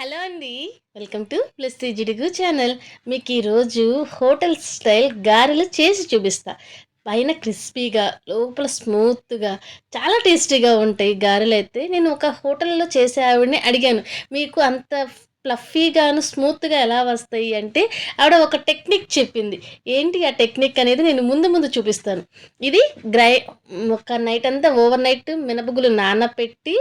Hello అండి. Welcome to plus జిడుగు channel. మీకు ఈరోజు హోటల్ స్టైల్ గారెలు చేసి చూపిస్తా. పైన క్రిస్పీగా లోపల స్మూత్గా చాలా టేస్టీగా ఉంటాయి గారెలు అయితే నేను ఒక హోటల్లో చేసే ఆవిడని అడిగాను. మీకు అంత ఫ్లఫీగాను స్మూత్గా ఎలా వస్తాయి అంటే ఆవిడ ఒక టెక్నిక్ చెప్పింది. ఏంటి ఆ టెక్నిక్ అనేది నేను ముందు ముందు చూపిస్తాను. ఇది గ్రై ఒక నైట్ అంతా ఓవర్ నైట్ మినపగులు నానపెట్టి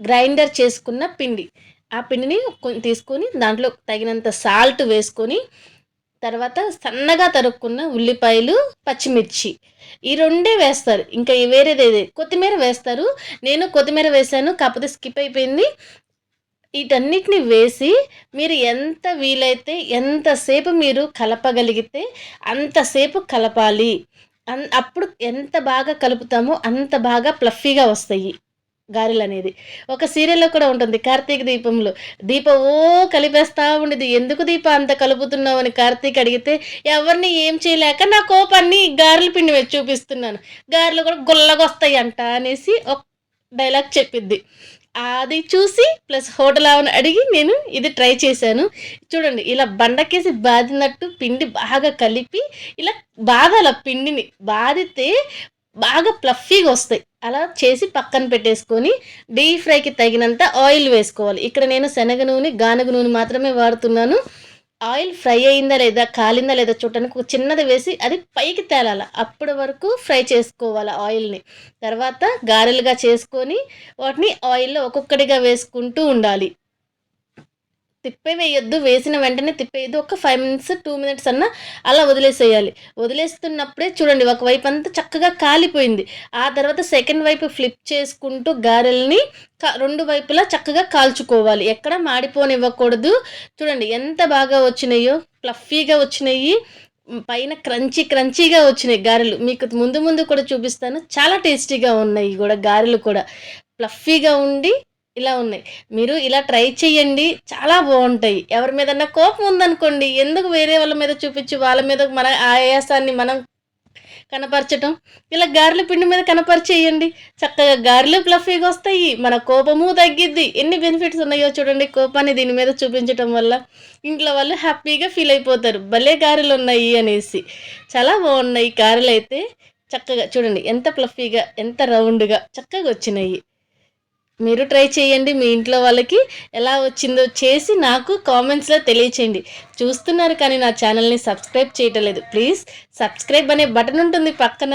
గ్రైండర్ చేసుకున్న పిండి. ఆ పిండిని తీసుకొని దాంట్లో తగినంత సాల్ట్ వేసుకొని తర్వాత సన్నగా తరుక్కున్న ఉల్లిపాయలు పచ్చిమిర్చి ఈ రెండే వేస్తారు. ఇంకా వేరేది ఏది? కొత్తిమీర వేస్తారు. నేను కొత్తిమీర వేసాను కాకపోతే స్కిప్ అయిపోయింది. వీటన్నిటిని వేసి మీరు ఎంత వీలైతే ఎంతసేపు మీరు కలపగలిగితే అంతసేపు కలపాలి. అన్ అప్పుడు ఎంత బాగా కలుపుతామో అంత బాగా ప్లఫీగా వస్తాయి. గారెలు అనేది ఒక సీరియల్లో కూడా ఉంటుంది కార్తీక దీపంలో. దీప ఓ కలిపేస్తా ఉండేది. ఎందుకు దీప అంత కలుపుతున్నావు అని కార్తీక్ అడిగితే ఎవరిని ఏం చేయలేక నా కోపాన్ని గారెల పిండి మీద చూపిస్తున్నాను. గారెలు కూడా గుల్లగొస్తాయి అంట అనేసి ఒక డైలాగ్ చెప్పిద్ది. అది చూసి ప్లస్ హోటల్ ఆవని అడిగి నేను ఇది ట్రై చేశాను. చూడండి ఇలా బండకేసి బాదినట్టు పిండి బాగా కలిపి ఇలా బాధాల పిండిని. బాదితే బాగా ప్లఫీగా వస్తాయి. అలా చేసి పక్కన పెట్టేసుకొని డీప్ ఫ్రైకి తగినంత ఆయిల్ వేసుకోవాలి. ఇక్కడ నేను శనగ నూనె గానగ నూనె మాత్రమే వాడుతున్నాను. ఆయిల్ ఫ్రై అయిందా లేదా కాలిందా లేదా చూడటానికి ఒక చిన్నది వేసి అది పైకి తేలాల. అప్పటి వరకు ఫ్రై చేసుకోవాలి ఆయిల్ని. తర్వాత గారెలుగా చేసుకొని వాటిని ఆయిల్లో ఒక్కొక్కటిగా వేసుకుంటూ ఉండాలి. తిప్పేవేయొద్దు వేసిన వెంటనే తిప్పేయద్దు. ఒక ఫైవ్ మినిట్స్ టూ మినిట్స్ అన్న అలా వదిలేసేయాలి. వదిలేస్తున్నప్పుడే చూడండి ఒక వైపు అంతా చక్కగా కాలిపోయింది. ఆ తర్వాత సెకండ్ వైపు ఫ్లిప్ చేసుకుంటూ గారెల్ని రెండు వైపులా చక్కగా కాల్చుకోవాలి. ఎక్కడ మాడిపోనివ్వకూడదు. చూడండి ఎంత బాగా వచ్చినాయో ఫ్లఫీగా వచ్చినాయి. పైన క్రంచీ క్రంచీగా వచ్చినాయి గారెలు. మీకు ముందు ముందు కూడా చూపిస్తాను. చాలా టేస్టీగా ఉన్నాయి కూడా గారెలు కూడా. ఫ్లఫీగా ఉండి ఇలా ఉన్నాయి. మీరు ఇలా ట్రై చేయండి చాలా బాగుంటాయి. ఎవరి మీదన్నా కోపం ఉందనుకోండి ఎందుకు వేరే వాళ్ళ మీద చూపించి వాళ్ళ మీద మన ఆయాసాన్ని మనం కనపరచటం? ఇలా గారెల పిండి మీద కనపరిచేయండి. చక్కగా గారెలు ఫ్లఫీగా వస్తాయి. మన కోపము తగ్గిద్ది. ఎన్ని బెనిఫిట్స్ ఉన్నాయో చూడండి. కోపాన్ని దీని మీద చూపించటం వల్ల ఇంట్లో వాళ్ళు హ్యాపీగా ఫీల్ అయిపోతారు. భలే గారెలు ఉన్నాయి అనేసి. చాలా బాగున్నాయి గారెలు అయితే చక్కగా చూడండి. ఎంత ఫ్లఫీగా ఎంత రౌండ్గా చక్కగా వచ్చినాయి. మీరు ట్రై చేయండి మీ ఇంట్లో వాళ్ళకి ఎలా వచ్చిందో చేసి నాకు కామెంట్స్లో తెలియచేయండి. చూస్తున్నారు కానీ నా ఛానల్ని సబ్స్క్రైబ్ చేయటం లేదు. ప్లీజ్ సబ్స్క్రైబ్ అనే బటన్ ఉంటుంది పక్కన.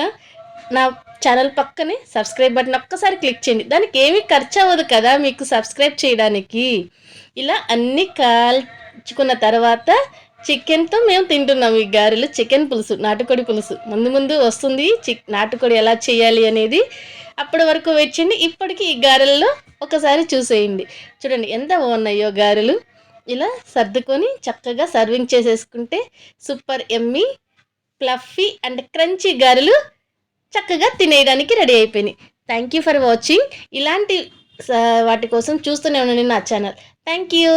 నా ఛానల్ పక్కనే సబ్స్క్రైబ్ బటన్ ఒక్కసారి క్లిక్ చేయండి. దానికి ఏమీ ఖర్చు అవ్వదు కదా మీకు సబ్స్క్రైబ్ చేయడానికి. ఇలా అన్నీ కాల్చుకున్న తర్వాత చికెన్తో మేము తింటున్నాం ఈ గారెలు. చికెన్ పులుసు నాటుకోడి పులుసు. ముందు ముందు వస్తుంది చిక్ నాటుకోడి ఎలా చేయాలి అనేది అప్పటి వరకు వచ్చింది ఇప్పటికి ఈ గారెల్లో ఒకసారి చూసేయండి. చూడండి ఎంత బాగున్నాయో గారెలు. ఇలా సర్దుకొని చక్కగా సర్వింగ్ చేసేసుకుంటే సూపర్ ఎమ్మీ ప్లఫీ అండ్ క్రంచీ గారెలు చక్కగా తినేయడానికి రెడీ అయిపోయినాయి. థ్యాంక్ యూ ఫర్ వాచింగ్ ఇలాంటి వాటి కోసం చూస్తూనే ఉండండి నా ఛానల్. Thank you